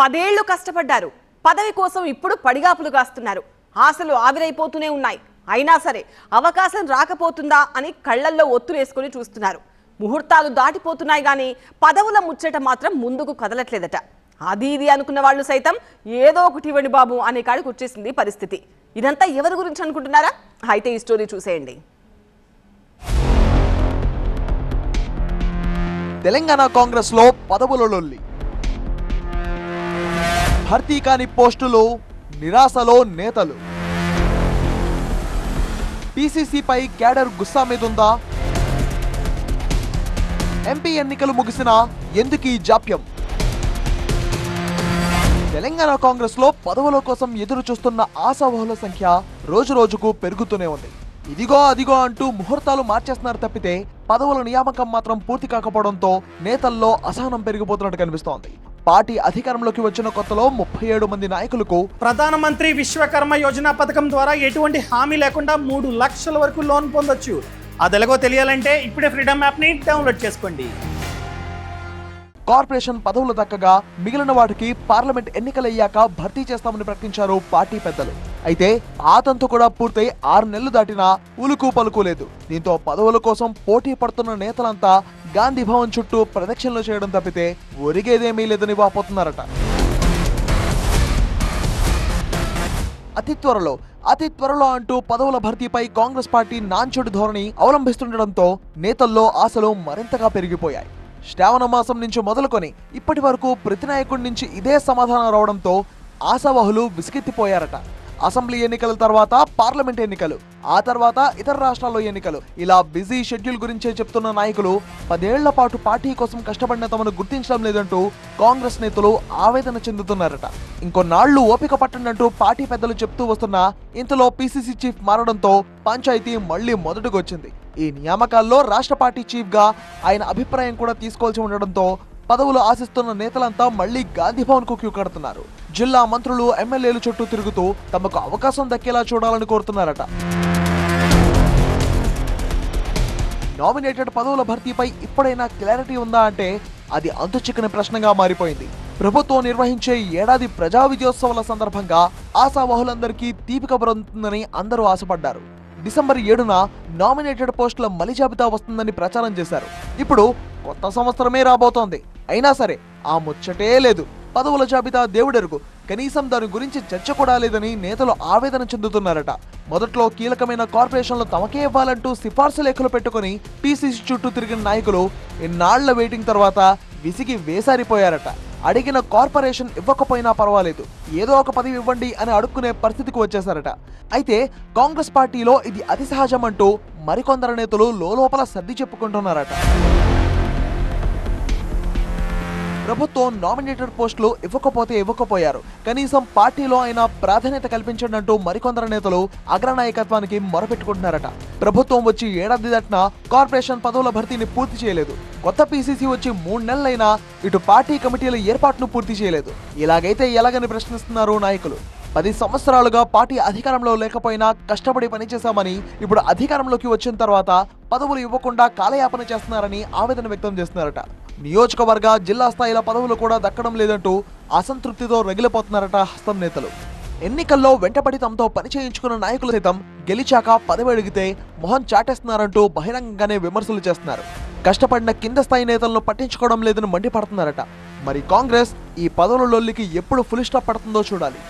పదేళ్ళు కష్టపడ్డారు. పదవి కోసం ఇప్పుడు పడిగాపులు కాస్తున్నారు. ఆశలు ఆవిరైపోతూనే ఉన్నాయి. అయినా సరే అవకాశం రాకపోతుందా అని కళ్ళల్లో ఒత్తులేసుకుని చూస్తున్నారు. ముహూర్తాలు దాటిపోతున్నాయి కానీ పదవుల ముచ్చట మాత్రం ముందుకు కదలట్లేదట. అది ఇది అనుకున్న వాళ్ళు సైతం ఏదో ఒకటి ఇవ్వండి బాబు అనే కాడికి వచ్చేసింది పరిస్థితి. ఇదంతా ఎవరి గురించి అనుకుంటున్నారా? అయితే ఈ స్టోరీ చూసేయండి. తెలంగాణ కాంగ్రెస్లో పదవుల లొల్లి. భర్తీ కాని పోస్టులు నిరాశలో నేతలు. పీసీసీపై క్యాడర్ గుస్సా మీదుందా? ఎంపీ ఎన్నికలు ముగిసినా ఎందుకు ఈ జాప్యం? తెలంగాణ కాంగ్రెస్లో పదవుల కోసం ఎదురు చూస్తున్న ఆశావహుల సంఖ్య రోజు రోజుకు పెరుగుతూనే ఉంది. ఇదిగో అదిగో అంటూ ముహూర్తాలు మార్చేస్తున్నారు తప్పితే పదవుల నియామకం మాత్రం పూర్తి కాకపోవడంతో నేతల్లో అసహనం పెరిగిపోతున్నట్టు కనిపిస్తోంది. పార్టీ అధికారంలోకి వచ్చిన కొత్తలో ముప్పై ఏడు మంది నాయకులకు ప్రధానమంత్రి విశ్వకర్మ యోజన పథకం ద్వారా ఎటువంటి హామీ లేకుండా మూడు లక్షల వరకు లోన్ పొందొచ్చు. అది ఎలాగో తెలియాలంటే ఇప్పుడే ఫ్రీడమ్ యాప్ని డౌన్లోడ్ చేసుకోండి. కార్పొరేషన్ పదవులు దక్కగా మిగిలిన వాటికి పార్లమెంట్ ఎన్నికలయ్యాక భర్తీ చేస్తామని ప్రకటించారు పార్టీ పెద్దలు. అయితే ఆ తంతు కూడా పూర్తయి ఆరు నెలలు దాటినా ఉలుకు పలుకు లేదు. దీంతో పదవుల కోసం పోటీ పడుతున్న నేతలంతా గాంధీ భవన్ చుట్టూ ప్రదక్షిణలు చేయడం తప్పితే ఒరిగేదేమీ లేదని వాపోతున్నారట. అతి త్వరలో అతి త్వరలో అంటూ పదవుల భర్తీపై కాంగ్రెస్ పార్టీ నాంచుడి ధోరణి అవలంబిస్తుండటంతో నేతల్లో ఆశలు మరింతగా పెరిగిపోయాయి. శ్రావణ మాసం నుంచి మొదలుకొని ఇప్పటి వరకు ప్రతి నాయకుడి నుంచి ఇదే సమాధానం రావడంతో ఆశావహులు విసిగెత్తిపోయారట. అసెంబ్లీ ఎన్నికల తర్వాత పార్లమెంట్ ఎన్నికలు ఆ తర్వాత ఇతర రాష్ట్రాల్లో ఎన్నికలు. ఇలా బిజీ షెడ్యూల్ గురించే చెప్తున్న నాయకులు పదేళ్ళ పాటు పార్టీ కోసం కష్టపడిన తమను గుర్తించడం లేదంటూ కాంగ్రెస్ నేతలు ఆవేదన చెందుతున్నారట. ఇంకొన్నాళ్ళు ఓపిక పట్టండంటూ పార్టీ పెద్దలు చెప్తూ వస్తున్నా ఇంతలో పిసిసి చీఫ్ మారడంతో పంచాయతీ మళ్ళీ మొదటకొచ్చింది. ఈ నియామకాల్లో రాష్ట్ర పార్టీ చీఫ్గా ఆయన అభిప్రాయం కూడా తీసుకోవాల్సి ఉండడంతో పదవులు ఆశిస్తున్న నేతలంతా మళ్ళీ గాంధీ కు క్యూ కడుతున్నారు. జిల్లా మంత్రులు ఎమ్మెల్యేలు చుట్టూ తిరుగుతూ తమకు అవకాశం దక్కేలా చూడాలని కోరుతున్నారట. నామినేటెడ్ పదవుల భర్తీపై ఇప్పుడైనా క్లారిటీ ఉందా అంటే అది అంతు చిక్కని ప్రశ్నగా మారిపోయింది. ప్రభుత్వం నిర్వహించే ఏడాది ప్రజా విజయోత్సవాల సందర్భంగా ఆశావాహులందరికీ తీపి కబురుంటుందని అందరూ ఆశపడ్డారు. డిసెంబర్ ఏడున నామినేటెడ్ పోస్టుల మలి జాబితా వస్తుందని ప్రచారం చేశారు. ఇప్పుడు కొత్త సంవత్సరమే రాబోతోంది. అయినా సరే ఆ ముచ్చటే లేదు. పదవుల జాబితా దేవుడెరుగు. కనీసం దాని గురించి చర్చ కూడా లేదని నేతలు ఆవేదన చెందుతున్నారట. మొదట్లో కీలకమైన కార్పొరేషన్లు తమకే ఇవ్వాలంటూ సిఫార్సు లేఖలు పెట్టుకుని పీసీసీ చుట్టూ తిరిగిన నాయకులు ఇన్నాళ్ళ వెయిటింగ్ తర్వాత విసిగి వేసారిపోయారట. అడిగిన కార్పొరేషన్ ఇవ్వకపోయినా పర్వాలేదు. ఏదో ఒక పదవి ఇవ్వండి అని అడుక్కునే పరిస్థితికి వచ్చేశారట అయితే కాంగ్రెస్ పార్టీలో ఇది అతి సహజమంటూ అంటూ మరికొందరు నేతలు లోపల సర్ది చెప్పుకుంటున్నారట. ప్రభుత్వం నామినేటెడ్ పోస్టులు ఇవ్వకపోతే ఇవ్వకపోయారు. కనీసం పార్టీలో అయినా ప్రాధాన్యత కల్పించడంటూ మరికొందరు నేతలు అగ్రనాయకత్వానికి మొరపెట్టుకుంటున్నారట. ప్రభుత్వం వచ్చి ఏడాది దాటినా కార్పొరేషన్ పదవుల భర్తీని పూర్తి చేయలేదు. కొత్త పీసీసీ వచ్చి మూడు నెలలైనా ఇటు పార్టీ కమిటీల ఏర్పాటును పూర్తి చేయలేదు. ఇలాగైతే ఎలాగని ప్రశ్నిస్తున్నారు నాయకులు? పది సంవత్సరాలుగా పార్టీ అధికారంలో లేకపోయినా కష్టపడి పనిచేశామని ఇప్పుడు అధికారంలోకి వచ్చిన తర్వాత పదవులు ఇవ్వకుండా కాలయాపన చేస్తున్నారని ఆవేదన వ్యక్తం చేస్తున్నారట. నియోజకవర్గ జిల్లా స్థాయిల పదవులు కూడా దక్కడం లేదంటూ అసంతృప్తితో రగిలిపోతున్నారట హస్తం నేతలు. ఎన్నికల్లో వెంటపడి తమతో పని చేయించుకున్న నాయకులు సైతం గెలిచాక పదవి అడిగితే మొహం చాటేస్తున్నారంటూ బహిరంగంగానే విమర్శలు చేస్తున్నారు. కష్టపడిన కింద స్థాయి నేతలను పట్టించుకోవడం లేదని మండిపడుతున్నారట. మరి కాంగ్రెస్ ఈ పదవుల లొల్లికి ఎప్పుడు ఫుల్ స్టాప్ పడుతుందో చూడాలి.